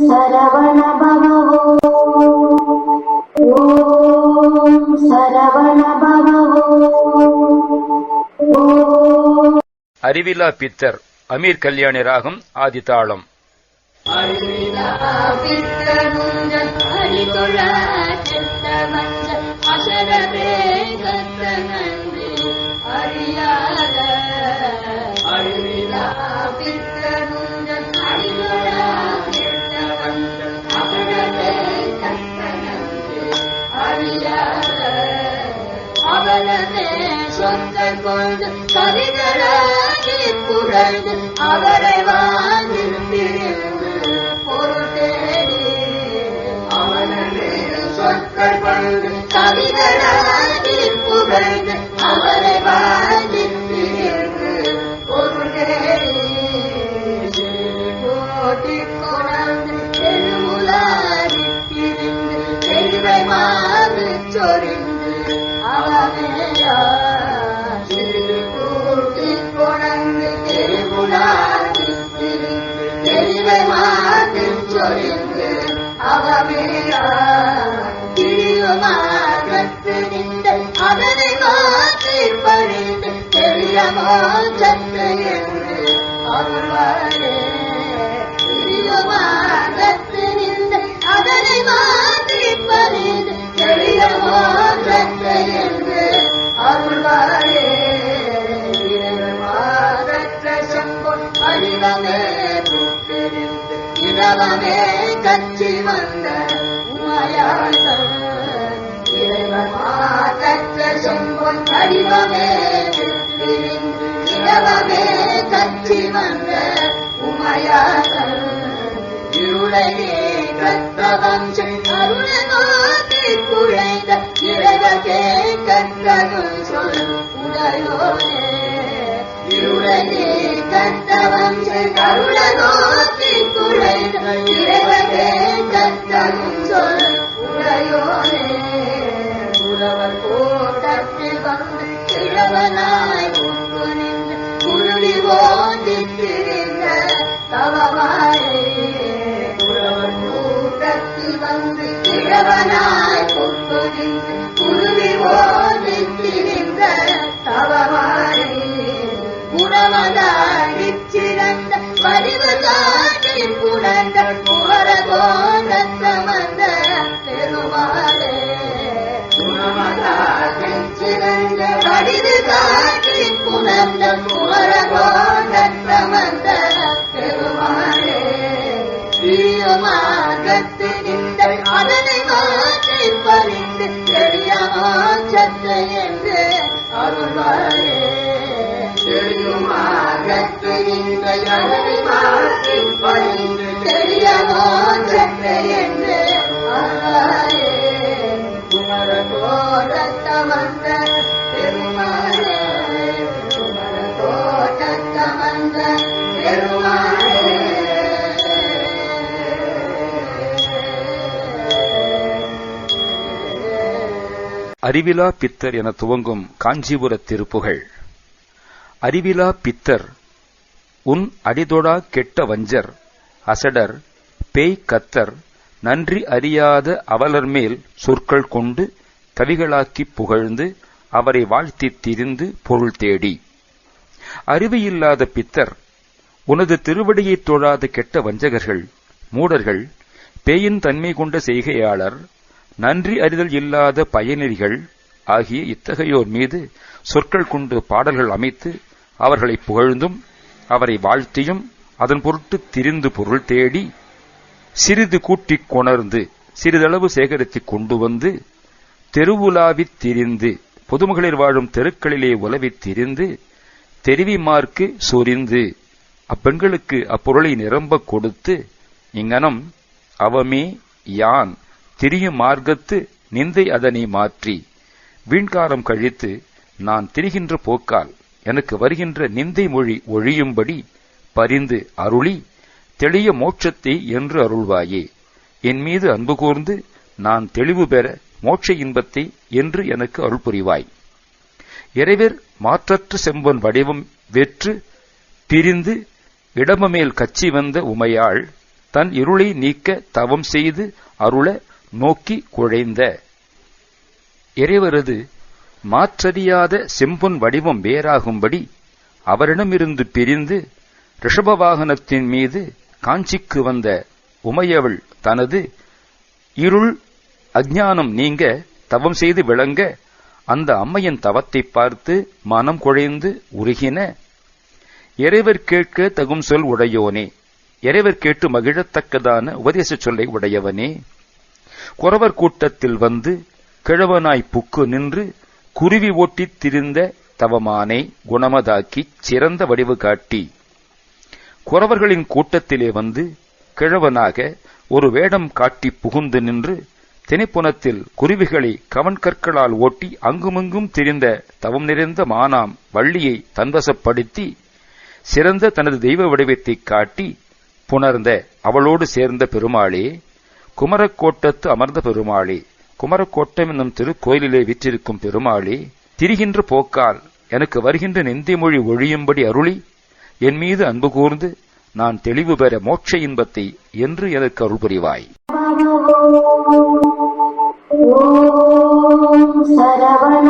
சரவண பவோ ஓம் சரவண பவோ அறிவிலா பித்தர் அமீர் கல்யாணி ராகம் ஆதிதாளம் அவனே சொந்தர் கொண்டு கவிதராகி புகழ்ந்து அவரை வாழ்ந்திருந்து பொருட்டேடி அவனே சொந்த கொண்டு கவிதராகி புகழ்ந்து அவரை வாழ்ந்திருந்து பொருட்டேடி போட்டி கொணர்ந்து தெருமுலாடி திரிந்து தெளிவை மாறு சொரிந்து மாறு அதனை மாற்றி பறிந்து தெரியமா சத்து என்று அருள்வாரே செம்பொன் வடிவமே புத்திருந்து இரவமே கட்சி வந்த உமையாளர் இருளையே கத்தவம் அருளை குழைந்த இறைவகே கத்தகும் சொல் உடையோனே இருளையே கத்தவம் முன்பு நின்று குருளி ஓடி சிறந்த வடிவு காட்டி புணர்ந்த புகர கோணத்த வந்த பெருமாளே. உணவதாடிச் சிறந்த வடிவு புணர்ந்த பெருமாளே. சத்து என்று அருள்வாரே தெரியுமாகத்து நின்ற அதனை மாற்றி அறிவிலா பித்தர் என துவங்கும் காஞ்சிபுர திருப்புகழ் அறிவிலா பித்தர் உன் அடிதொடா கெட்ட வஞ்சர் அசடர் பேய் கத்தர் நன்றி அறியாத அவலர் மேல் சொற்கள் கொண்டு கவிகளாக்கிப் புகழ்ந்து அவரை வாழ்த்தி திரிந்து பொருள் தேடி. அறிவியில்லாத பித்தர் உனது திருவடியைத் தொழாத கெட்ட வஞ்சகர்கள் மூடர்கள் பேயின் தன்மை கொண்ட செய்கையாளர் நன்றி அறிதல் இல்லாத பயனெறிகள் ஆகிய இத்தகையோர் மீது சொற்கள் கொண்டு பாடல்கள் அமைத்து அவர்களை புகழ்ந்தும் அவரை வாழ்த்தியும் அதன் பொருட்டு திரிந்து பொருள் தேடி சிறிது கூட்டிக் கொணர்ந்து சிறிதளவு சேகரித்துக் கொண்டு வந்து தெருவுலாவித் திரிந்து பொதுமகளிர் வாழும் தெருக்களிலே உலவித் திரிந்து தெரிவிமார்க்கு சொரிந்து அப்பெண்களுக்கு அப்பொருளை நிரம்பக் கொடுத்து இங்கனம் அவமே யான். திரியும் மார்க்கத்து நிந்தை அதனை மாற்றி. வீண்காரம் கழித்து நான் திரிகின்ற போக்கால் எனக்கு வருகின்ற நிந்தை மொழி ஒழியும்படி பரிந்து அருளி தெளிய மோட்சத்தை என்று அருள்வாயே. என் மீது அன்பு கூர்ந்து நான் தெளிவு பெற மோட்ச இன்பத்தை என்று எனக்கு அருள் புரிவாய். இறைவர் மாற்றற்று செம்பொன் வடிவம் வெற்று பிரிந்து இடமமேல் கச்சி வந்த உமையாள் தன் இருளை நீக்க தவம் செய்து அருள நோக்கி குழைந்த. இறைவரது மாற்றறியாத செம்பொன் வடிவம் வேறாகும்படி அவரிடமிருந்து பிரிந்து ரிஷபவாகனத்தின் மீது காஞ்சிக்கு வந்த உமையவள் தனது இருள் அஜானம் நீங்க தவம் செய்து விளங்க அந்த அம்மையின் தவத்தைப் பார்த்து மனம் குழைந்து உருகின. இறைவர் கேட்க தகும் சொல் உடையோனே. இறைவர் கேட்டு மகிழத்தக்கதான உபதேச சொல்லை உடையவனே. குறவர் கூட்டத்தில் வந்து கிழவனாய் புக்கு நின்று குருவி ஓட்டித் திரிந்த தவமானை குணமதாக்கிச் சிறந்த வடிவு காட்டி. குறவர்களின் கூட்டத்திலே வந்து கிழவனாக ஒரு வேடம் காட்டி புகுந்து நின்று திணைப்புணத்தில் குருவிகளை கவன்கற்களால் ஓட்டி அங்குமிங்கும் திரிந்த தவம் நிறைந்த மானாம் வள்ளியை தன்வசப்படுத்தி சிறந்த தனது தெய்வ வடிவத்தைக் காட்டி புணர்ந்த அவளோடு சேர்ந்த பெருமாளே குமரக்கோட்டத்து அமர்ந்த பெருமாளி குமரக்கோட்டம் என்னும் திருக்கோயிலிலே விற்றிருக்கும் பெருமாளி திரிகின்ற போக்கால் எனக்கு வருகின்ற நெந்தி மொழி ஒழியும்படி அருளி என் மீது அன்பு கூர்ந்து நான் தெளிவு பெற மோட்ச இன்பத்தை என்று எனக்கு அருள் புரிவாய். சரவண